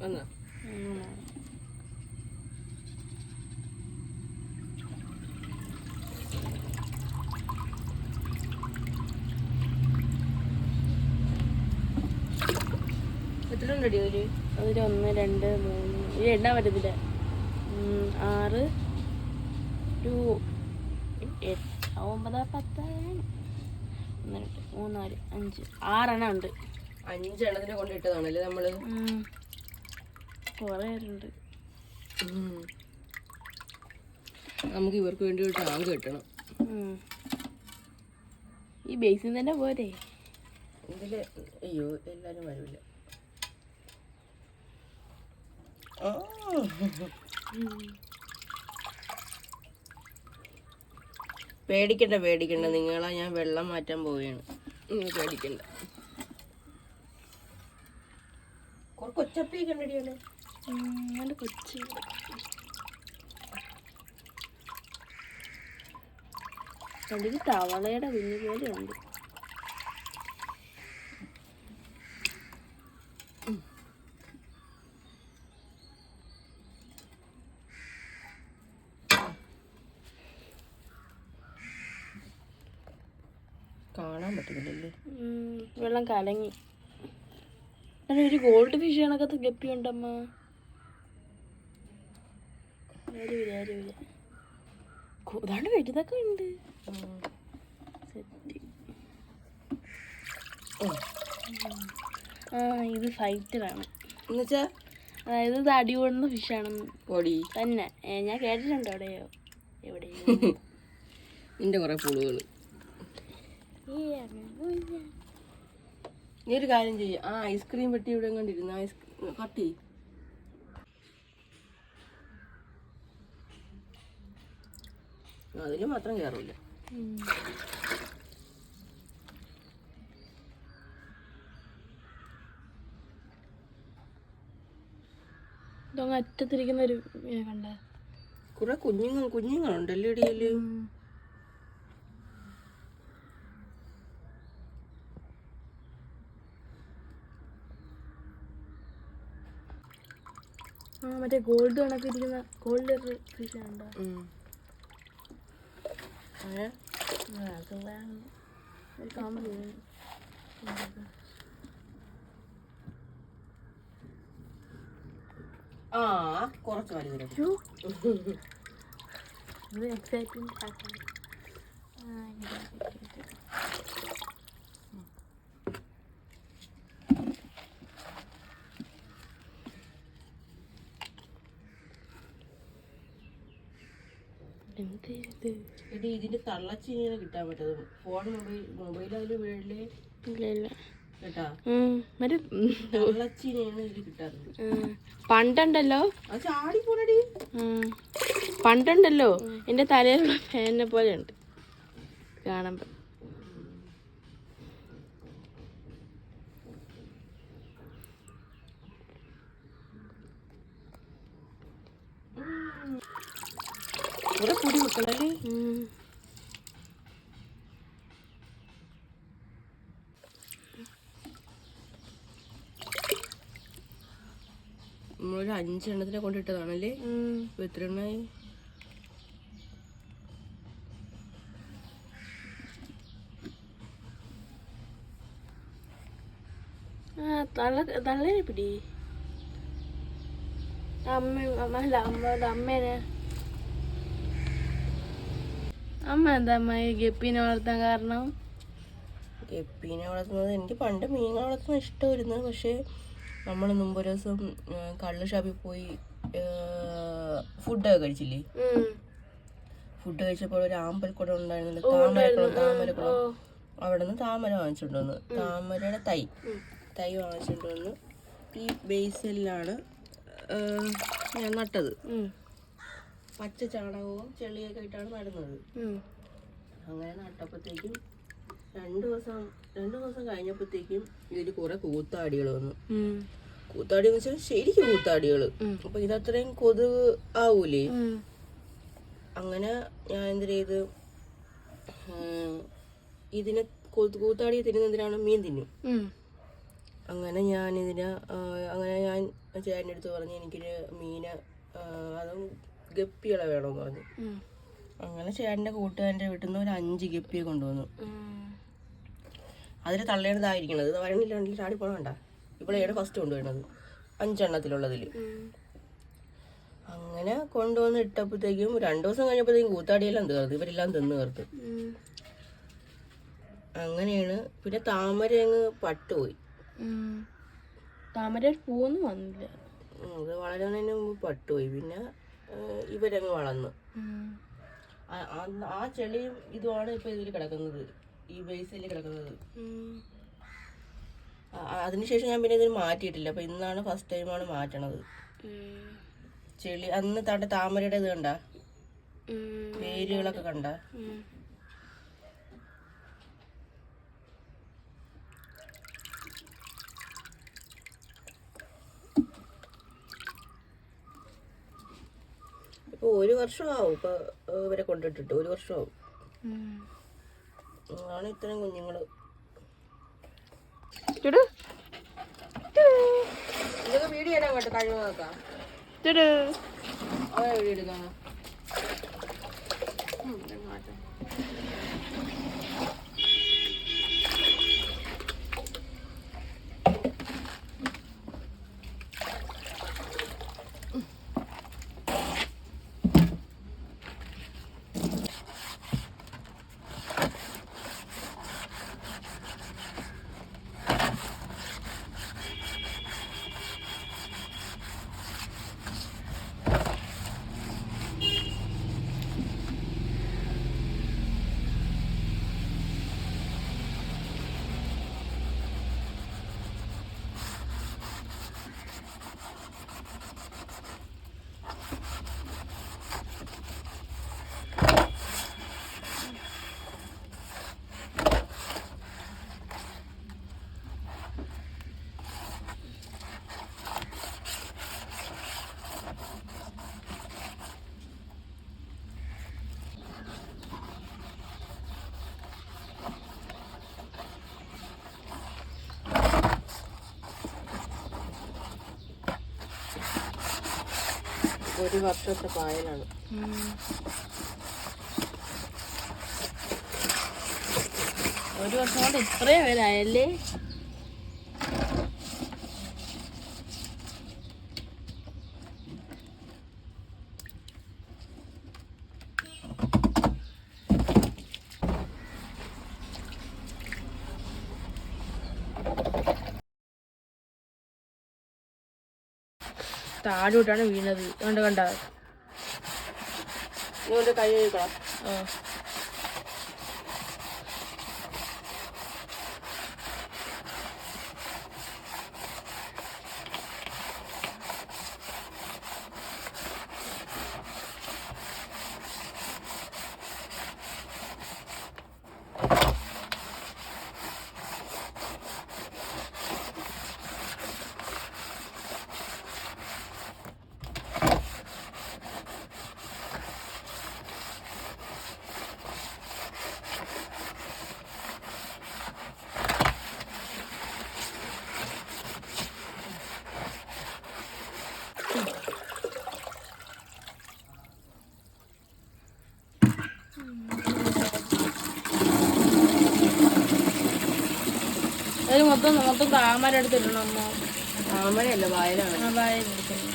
വന്നോ എത്ര ഉണ്ടടി ഒരു? അതിൽ ഒന്ന് രണ്ട് മൂന്ന്. ഇത് എണ്ണാൻ പറ്റത്തില്ല ആറ് ഒരു എട്ട് ഒമ്പത് പത്ത് ഒന്ന് രണ്ട് മൂന്ന് നാല് അഞ്ച് ആറെണ്ണം ഉണ്ട്. അഞ്ചെണ്ണത്തിന് കൊണ്ടിട്ടതാണല്ലേ നമ്മൾ. കുറേ ഉണ്ട് നമുക്ക് ഇവർക്ക് വേണ്ടി ഒരു ടാങ്ക് കിട്ടണം. ഈ ബേസിൽ തന്നെ പോരെ? ഇതിൽ അയ്യോ എല്ലാരും വരൂല. ആ. പേടിക്കണ്ട പേടിക്കണ്ട. നിങ്ങളാ ഞാൻ വെള്ളം മാറ്റാൻ പോവുകയാണ്. നിങ്ങൾ പേടിക്കണ്ട. കൊച്ചപ്പി കൊച്ചു തവളയുടെ കുഞ്ഞു പോലെ ഉണ്ട് കാണാൻ പറ്റുന്നില്ലല്ലേ ഉം, വെള്ളം കലങ്ങി. ഒരു ഗോൾഡ് ഫിഷ് കണക്കത്ത് ഗപ്പി ഉണ്ടമ്മ ആരുമില്ല വലുതൊക്കെ ഉണ്ട്. സെറ്റ്. ആ ഇത് ഫൈറ്ററാണ്. എന്നുവെച്ചാ? അതായത് ഇത് അടി കൂടുന്ന ഫിഷാണെന്ന് പൊടി. തന്നെ. ഞാൻ കേട്ടിട്ടുണ്ട് എവിടെയോ എവിടെയോ? നിന്റെ കുറെ പുളുകൾ നീ ഒരു കാര്യം ചെയ്യ. ആ ഐസ്ക്രീം വെട്ടി ഇവിടെ കണ്ടിരുന്നു. ഐസ് കട്ടി അതിൽ മാത്രം കയറില്ല. അറ്റത്തിരിക്കുന്ന ഒരു കണ്ട. കുറെ കുഞ്ഞുങ്ങൾ കുഞ്ഞുങ്ങളുണ്ടല്ലോ ഇടയിൽ ആ മറ്റേ ഗോൾഡ് കണക്കിരിക്കുന്ന ഗോൾഡ് ഫിഷ് ആ കുറച്ച് എക്സൈറ്റിംഗ് ആക്കാൻ ആ, ഇതാ, ഇത്, ഇത്. എന്ത് ഇത് എടി ഇതിന്റെ തള്ളച്ചിങ്ങനെ കിട്ടാൻ പറ്റത്. ഫോൺ മൊബൈൽ ഇല്ല ഇല്ല കേട്ടാ? മറ്റേ ഉം, തള്ളച്ചിനെയാണ് ഇത് കിട്ടാറുണ്ട്. ഉം. പണ്ടുണ്ടല്ലോ? അത് ചാടി പോണടി. ഉം. പണ്ടുണ്ടല്ലോ? എന്റെ തലയിലുള്ള ഫാനിനെ പോലെ ഉണ്ട് കാണുമ്പോ. കുറെ പൊടി വെക്കണല്ലേ. നമ്മളൊരു അഞ്ചെണ്ണത്തിനെ കൊണ്ടിട്ടതാണല്ലേ എത്ര എണ്ണായി തള്ള തള്ളേനെ പിടി. അമ്മ അമ്മ അല്ല അമ്മയുടെ അമ്മേനെ. അമ്മ എന്താ അമ്മ ഈ ഗപ്പീനെ വളർത്താൻ കാരണം? ഗപ്പീനെ വളർത്തുന്നത് എനിക്ക് പണ്ട് മീൻ വളർത്തുന്നത് ഇഷ്ടമായിരുന്നു. പക്ഷേ നമ്മൾ മുമ്പ് ഒരു ദിവസം കള്ള് ഷാപ്പിൽ പോയി ഫുഡൊക്കെ കഴിച്ചില്ലേ? ഫുഡ് കഴിച്ചപ്പോൾ ഒരു ആമ്പൽക്കുടം ഉണ്ടായിരുന്നില്ല? താമരക്കുളം താമരക്കുളം. അവിടെ നിന്ന് താമര വാങ്ങിച്ചിട്ട് വന്നു താമരയുടെ തൈ. തൈ വാങ്ങിച്ചിട്ട് വന്ന് ഈ ബേസിലാണ് ഞാൻ നട്ടത്. പച്ച ചാണകവും ചെളിയൊക്കെ ഇട്ടാണ് നടുന്നത്. അങ്ങനെ നട്ടപ്പോഴത്തേക്കും രണ്ട് ദിവസം രണ്ട് ദിവസം കഴിഞ്ഞപ്പോഴത്തേക്കും ഇതിൽ കുറെ കൂത്താടികൾ വന്നു. കൂത്താടി എന്ന് വെച്ചാൽ ശരിക്കും കൂത്താടികൾ. അപ്പൊ ഇതത്രയും കൊതുക് ആവൂലേ? അങ്ങനെ ഞാൻ എന്ത് ചെയ്ത് ഇതിനെ കൂത്താടിയെ കൂത്താടി തിന്നുന്നതിനാണ് മീൻ തിന്നു. അങ്ങനെ ഞാൻ ഇതിനെ അങ്ങനെ ഞാൻ ചേട്ടന്റെ അടുത്ത് പറഞ്ഞ് എനിക്കൊരു മീനെ അതും ഗപ്പികളെ വേണമെന്ന് പറഞ്ഞു. അങ്ങനെ ചേട്ടന്റെ കൂട്ടുകാരന്റെ വീട്ടിൽ നിന്ന് ഒരു അഞ്ച് ഗപ്പിയെ കൊണ്ടുവന്നു. അതിൽ തള്ളേണ്ടതായിരിക്കണത്. ഇത് വരണില്ല ചാടി പോകണ്ട ഇവിടെയാണ് ഫസ്റ്റ് കൊണ്ടുവരുന്നത് അഞ്ചെണ്ണത്തിലുള്ളതിൽ അങ്ങനെ കൊണ്ടുവന്ന് ഇട്ടപ്പോഴത്തേക്കും രണ്ടു ദിവസം കഴിഞ്ഞപ്പോഴത്തേക്കും കൂത്താടിയെല്ലാം തീർത്ത്. ഇവരെല്ലാം തിന്ന് തീർത്ത്. അങ്ങനെയാണ്. പിന്നെ താമര അങ്ങ് പട്ടുപോയി. താമര പൂവൊന്നും വന്നില്ല. അത് വളരെ പട്ടുപോയി. പിന്നെ ഇവരങ്ങ് വളർന്ന്. ആ- ചെളിയും ഇതുമാണ് ഇപ്പൊ ഇതിൽ കിടക്കുന്നത്. ഈ ബേസിൽ കിടക്കുന്നത്. അതിനുശേഷം ഞാൻ പിന്നെ ഇതിന് മാറ്റിയിട്ടില്ല. അപ്പൊ ഇന്നാണ് ഫസ്റ്റ് ടൈമാണ് മാറ്റണത്. ചെളി അന്ന് തണ്ട താമരയുടെ ഇത് കണ്ട. വേരുകളൊക്കെ കണ്ട? ഉം. ഇപ്പൊ ഒരു വർഷമാവും ഇപ്പൊ ഇവരെ കൊണ്ടിട്ടിട്ട് ഒരു വർഷമാവും. ആണ് ഇത്രയും കുഞ്ഞുങ്ങൾ ചുടു. ഇതൊക്കെ വീഡിയോ ഇടാൻ കേട്ടോ കഴിവ് നോക്കാം വീഡിയോ എടുക്കാം ഒരു വർഷത്തെ പായലാണ്. ഒരു വർഷം കൊണ്ട് ഇത്രയും പേരായല്ലേ? താഴോട്ടാണ് വീണത്. കണ്ട കണ്ട? കൈ കഴിക്കണം ആ അത് മൊത്തം മൊത്തം താമര എടുത്തിടണം അമ്മ? താമരയല്ല പായലാണ് ആ വായ എടുക്കണം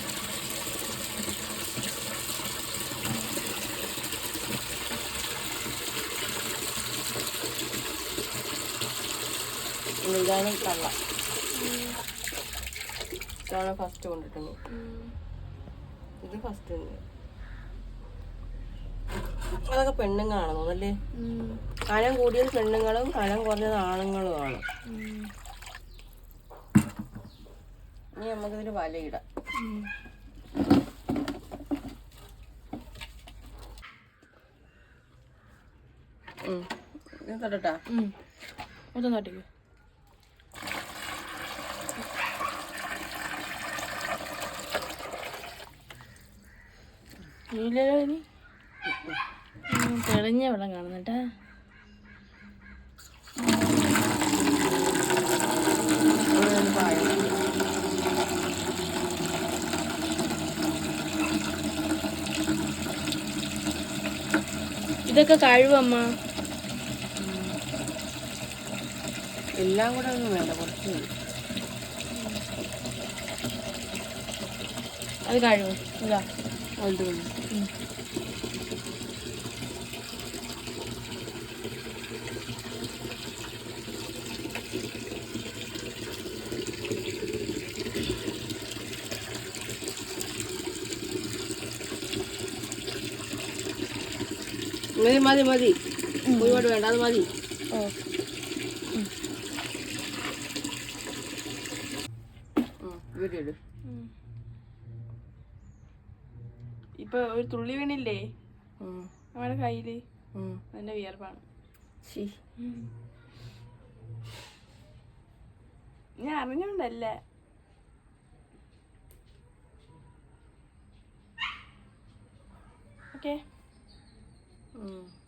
ഇതാണ് കള്ള. ഇതാണ് ഫസ്റ്റ് കൊണ്ടിട്ടുള്ളത്. ഇത് ഫസ്റ്റ് അതൊക്കെ പെണ്ണുങ്ങളാണ് തോന്നല്ലേ കനം കൂടിയത് പെണ്ണുങ്ങളും കനം കുറഞ്ഞത് ആണുങ്ങളുമാണ്. ഇനി നമുക്കിതിന് വലയിടാം. ഉം. ഇത് തൊടട്ടാ? മൊത്തം തട്ടിക്ക്. ഇല്ലല്ലോ ഇനി. തെളിഞ്ഞ വെള്ളം കാണുന്നേട്ടാ. ഇതൊക്കെ കഴിവമ്മ എല്ലാം കൂടെ ഒന്നും വേണ്ട കുറച്ച് അത് കഴിവ്. ഇതാ. അതുകൊണ്ട് മതി. മതി മതി. ഒരുപാട് വേണ്ട അത് മതി. ഇപ്പൊ ഒരു തുള്ളി വീണില്ലേ? നമ്മുടെ കയ്യിൽ. അതിന്റെ വിയർപ്പാണ്. ഞാൻ അറിഞ്ഞോണ്ടല്ല. ഓക്കെ. 嗯。